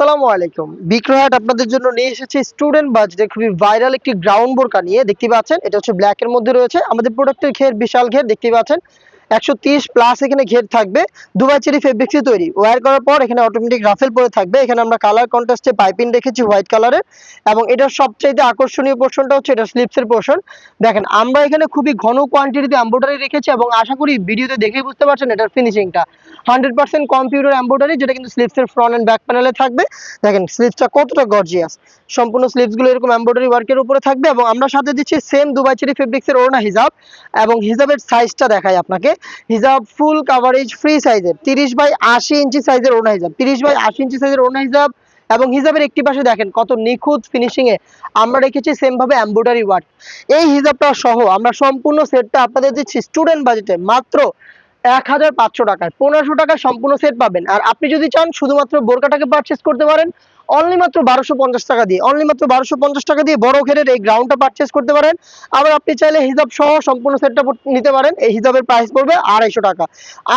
আসসালামু আলাইকুম। বিক্রয়হাট আপনাদের জন্য নিয়ে এসেছে স্টুডেন্ট বাজেটে খুবই ভাইরাল একটি গ্রাউন্ড বোরকা নিয়ে, দেখতে পাচ্ছেন? এটা হচ্ছে ব্ল্যাক এর মধ্যে রয়েছে। আমাদের প্রোডাক্টের ঘের, বিশাল ঘের, দেখতে পাচ্ছেন? একশো প্লাস এখানে ঘের থাকবে। দুবাই চেরি ফেব্রিক্সে তৈরি। ওয়্যার করার পর এখানে অটোমেটিক রাফেল পরে থাকবে। এখানে আমরা কালার কন্ট্রাস্টে পাইপিং রেখেছি হোয়াইট কালারের এবং এটার সবচাইতে আকর্ষণীয় পোর্শনটা হচ্ছে এটা স্লিপসের পোর্শন দেখেন, আমরা এখানে খুবই ঘন কোয়ান্টিটিতে এম্ব্রয়ডারি রেখেছি এবং আশা করি ভিডিওতে দেখেই বুঝতে পারছেন এটার ফিনিশিংটা হান্ড্রেড পার্সেন্ট কম্পিউটার এম্ব্রয়ডারি, যেটা কিন্তু স্লিপসের ফ্রন্ট অ্যান্ড ব্যাক প্যানেলে থাকবে। দেখেন স্লিপসটা কতটা গর্জিয়াস সম্পূর্ণ স্লিপসগুলো এরকম এম্ব্রয়ডারি ওয়ার্কের উপরে থাকবে এবং আমরা সাথে দিচ্ছি সেম দুবাই চেরি ফেব্রিক্সের ওড়না হিজাব এবং হিজাবের সাইজটা দেখাই আপনাকে। হিজাব ফুল কাভারেজ ফ্রি সাইজের তিরিশ বাই আশি ইঞ্চি সাইজের ওড়না হিজাব। তিরিশ বাই আশি ইঞ্চি সাইজের ওড়না হিজাব এবং হিজাবের একটি পাশে দেখেন, কত নিখুঁত ফিনিশিং এ আমরা রেখেছি সেম ভাবে এমব্রয়ডারি ওয়ার্ক এই হিজাবটা সহ আমরা সম্পূর্ণ সেটটা আপনাদের দিচ্ছি স্টুডেন্ট বাজেটে মাত্র এক হাজার পাঁচশো টাকায়। পনেরোশো টাকায় সম্পূর্ণ সেট পাবেন। আর আপনি যদি চান, শুধুমাত্র বোরকাটাকে পারচেস করতে পারেন। অনলি মাত্র বারোশো পঞ্চাশ টাকা দিয়ে। অনলি মাত্র বারোশো পঞ্চাশ টাকা দিয়ে বড় ঘেরের এই গ্রাউন্ডটা পারচেস করতে পারেন। আবার আপনি চাইলে হিজাব সহ সম্পূর্ণ সেটটা নিতে পারেন। এই হিজাবের প্রাইস পড়বে আড়াইশো টাকা।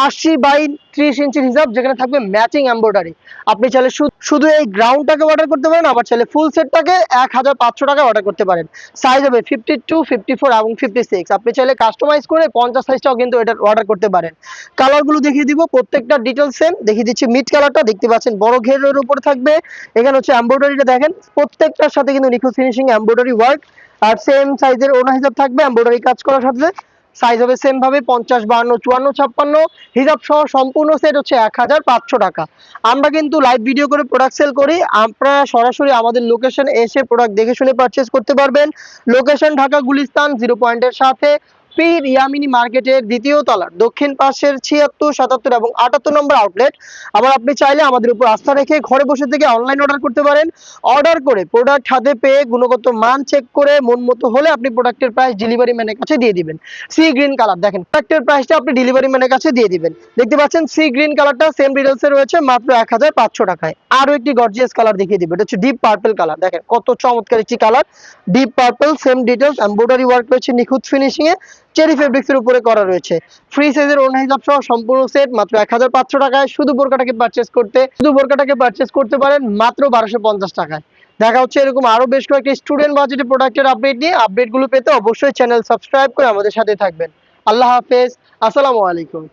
আশি বাই ত্রিশ ইঞ্চির হিসাব যেখানে থাকবে ম্যাচিং এম্ব্রয়ডারি আপনি চাইলে শুধু এই গ্রাউন্ডটাকে অর্ডার করতে পারেন, আবার চাইলে ফুল সেটটাকে এক হাজার পাঁচশো টাকা অর্ডার করতে পারেন। সাইজ হবে ফিফটি টু ফিফটি ফোর এবং ফিফটি সিক্স আপনি চাইলে কাস্টমাইজ করে পঞ্চাশ সাইজটাও কিন্তু এটা অর্ডার করতে পারেন। কালারগুলো দেখিয়ে দিব, প্রত্যেকটা ডিটেলস সেম দেখিয়ে দিচ্ছি মিড কালারটা দেখতে পাচ্ছেন বড় ঘেরের উপরে থাকবে এখানে হচ্ছে এম্ব্রয়ডারিটা দেখেন, প্রত্যেকটার সাথে কিন্তু নিখুঁত ফিনিশিং এম্ব্রয়ডারি ওয়ার্ক আর সেম সাইজের ওনা হিসাব থাকবে এম্ব্রয়ডারি কাজ করার সাথে সাইজ হবে সেম ভাবে পঞ্চাশ, বাহান্ন, চুয়ান্ন, ছাপ্পান্ন, হিসাব সহ সম্পূর্ণ সেট হচ্ছে এক হাজার পাঁচশো টাকা। আমরা কিন্তু লাইভ ভিডিও করে প্রোডাক্ট সেল করি, আপনারা সরাসরি আমাদের লোকেশন এসে প্রোডাক্ট দেখে শুনে পারচেস করতে পারবেন। লোকেশন ঢাকা গুলিস্তান জিরো পয়েন্টের সাথে। পীর ইয়ামিনী মার্কেটের দ্বিতীয় তলার দক্ষিণ পাশের ছিয়াত্তর, সাতাত্তর এবং আটাত্তর নম্বর আউটলেট আবার আপনি চাইলে আমাদের উপর আস্থা রেখে ঘরে বসে থেকে অনলাইন অর্ডার করতে পারেন। অর্ডার করে প্রোডাক্ট হাতে পেয়ে গুণগত মান চেক করে মন মতো হলে আপনি প্রোডাক্টের প্রাইস ডেলিভারি ম্যানের কাছে দিয়ে দিবেন। সি গ্রিন কালার দেখেন প্রোডাক্টের প্রাইসটা আপনি ডেলিভারি ম্যানের কাছে দিয়ে দিবেন। দেখতে পাচ্ছেন সি গ্রিন কালারটা সেম ডিটেলসে রয়েছে, মাত্র এক হাজার পাঁচশো টাকায়। আরও একটি গর্জিয়াস কালার দেখিয়ে দিবে, এটা হচ্ছে ডিপ পার্পল কালার দেখেন কত চমৎকার একটি colour deep purple same details embroidery work রয়েছে নিখুঁত ফিনিশিং এ। চেরি ফেব্রিক্স এর উপরে করা রয়েছে। ফ্রি সাইজের ওড়না হিসাব সহ সম্পূর্ণ সেট মাত্র এক হাজার পাঁচশো টাকায় শুধু বোরকাটাকে পারচেস করতে, শুধু বোরকাটাকে পারচেস করতে পারেন মাত্র বারোশো পঞ্চাশ টাকায়। দেখা হচ্ছে এরকম আরও বেশ কয়েকটি স্টুডেন্ট বাজেটের প্রোডাক্টের আপডেট নিয়ে। আপডেটগুলো পেতে অবশ্যই চ্যানেল সাবস্ক্রাইব করে আমাদের সাথে থাকবেন। আল্লাহ হাফেজ। আসসালামু আলাইকুম।